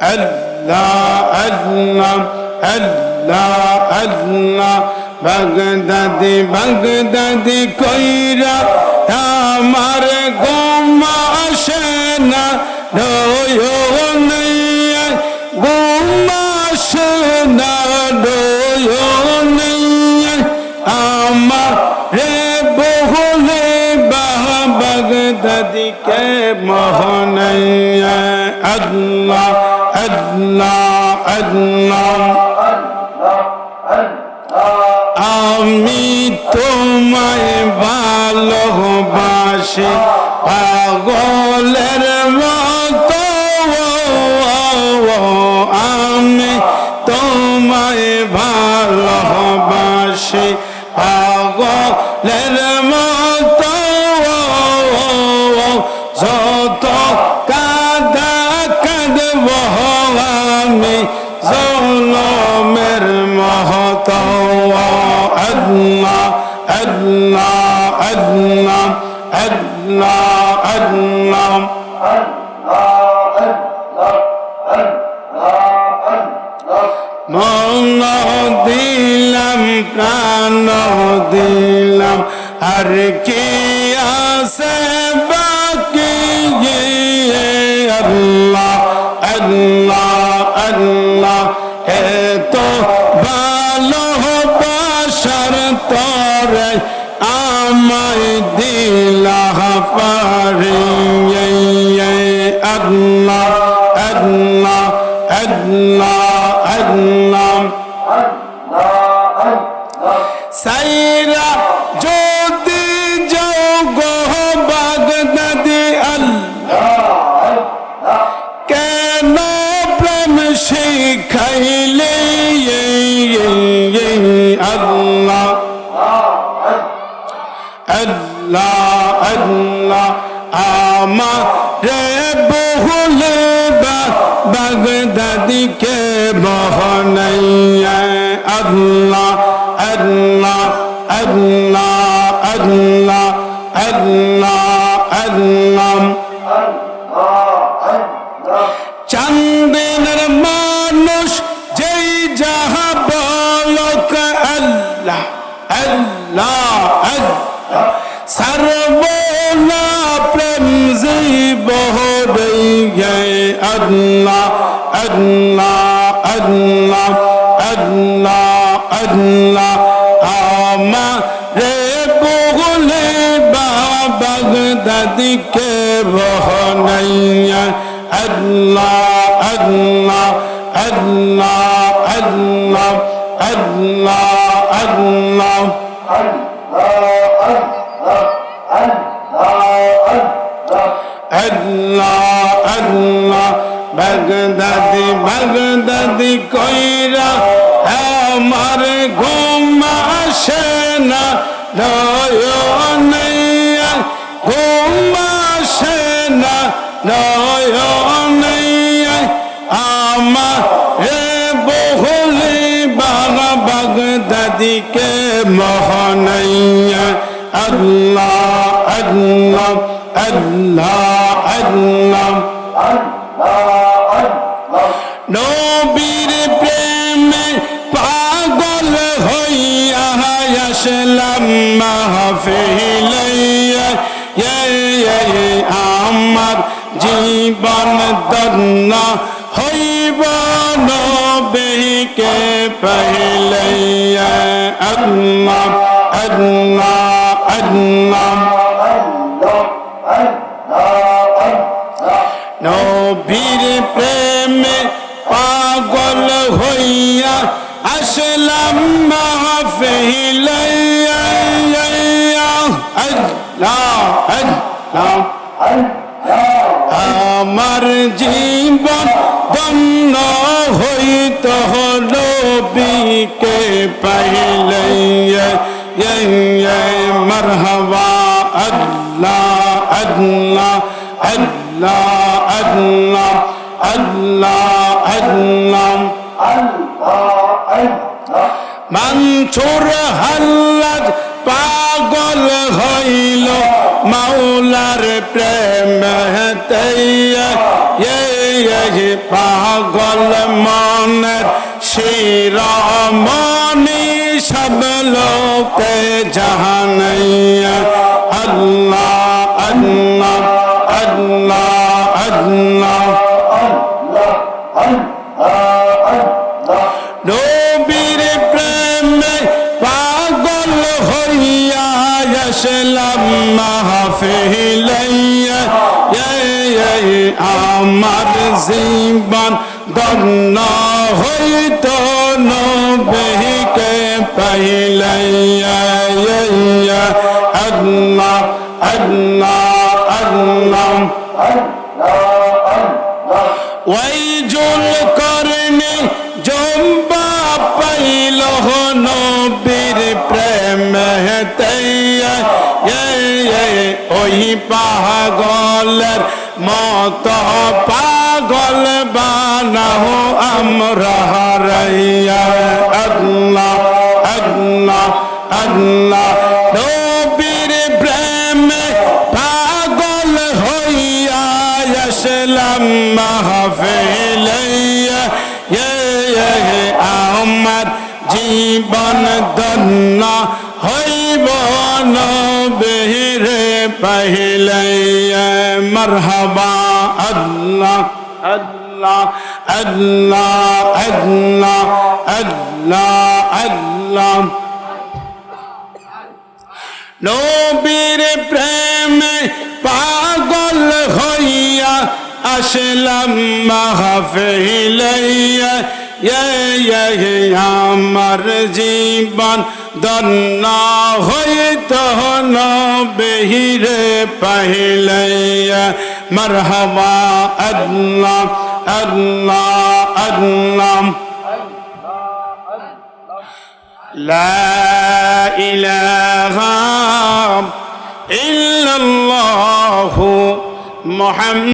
আল্লাহ আল্লাহ আল্লাহ আল্লাহ বাগদাদি বাগদাদি কইরা আমার গোমা আসে না গোমা আসে না আমার রে বহুলে বাহ বাগদাদি কে মোহনাইয়া আল্লাহ আল্লাহ أدنى. আমি তোমায় ভালোবাসি পাগলের মতো। আমি তোমায় ভালোবাসি أدنى أدنى أدنى أدنى. মন দিলাম প্রাণ দিলাম আর কে আসে বাকি আল্লাহ আল্লাহ আল্লাহ এত ভালো বাসার তরাই আমায় দিলা পারি আল্লাহ আল্লাহ আল্লাহ আল্লাহ সাইরা যদি যাও গো শিখাইলে রে বহুলে বাগদাদিকে মোহনাইয়া আল্লাহ আল্লাহ আল্লাহ আল্লাহ আল্লাহ আল্লাহ। চান্দিনের মানুষ যেই যাহা বলক আল্লাহ আল্লাহ। গে আল্লাহ আল্লাহ আল্লাহ আল্লাহ আল্লাহ আমারে বগলে বাগদাদিকে বহনাইয়া আল্লাহ আল্লাহ আল্লাহ আল্লাহ আল্লাহ আল্লাহ আল্লাহ আল্লাহ বাগদাদি বাগদাদি কইরা আমার ঘুম আসে না নয়নাইয়া ঘুম আসে না নয়নাইয়া আমার রে বহুলি বাবা বাগদাদিকে মোহনাইয়া, আল্লাহ আল্লাহ আল্লাহ। আসলাম মাহফিলাইয়া আমার জীবন দন্ন হইব নবীকে পাইলাইয়া আল্লাহ আল্লাহ আল্লাহ। নবীর প্রেমে আসলাম মাহফিলাইয়া আল্লাহ আল্লাহ আমার জীবন দন্ন হইত হল বিকে পাইলাইয়া মরহবা আল্লাহ আল্লাহ আল্লাহ আল্লাহ আল্লাহ। মানসুর হাল্লাদ পাগল হইল, মাওলার প্রেম এই পাগল মনের শিরমণি সব লোকে জাহানাইয়া। আল্লাহ আল্লাহ। মাহফিলাইয়া আমার জীবন দন্ন হইত নবীকে পাইলাইয়া আল্লাহ আল্লাহ আল্লাহ ওয়াইজুল করনি জম্বা পাইল নবীর প্রেম তৈয়া ওই পাগলের মত পাগল বানাও আমরা, হারাইয়া। আল্লাহ আল্লাহ আল্লাহ। নবীর প্রেম পাগল হইয়া আসলাম মাহফিলাইয়া আমার জীবন দন্ন হইব নবীরে পাহিলাইয়া মারহাবা আল্লাহ আল্লাহ আল্লাহ আল্লাহ আল্লাহ। আল্লাহ নবীর প্রেমে পাগল হইয়া আসলাম মাহফিলাইয়া আমার জীবন। দন্ন হইত নবীরে পাহিলাইয়া মারহাবা আল্লাহ আল্লাহ আল্লাহ لا إله إلا الله محمد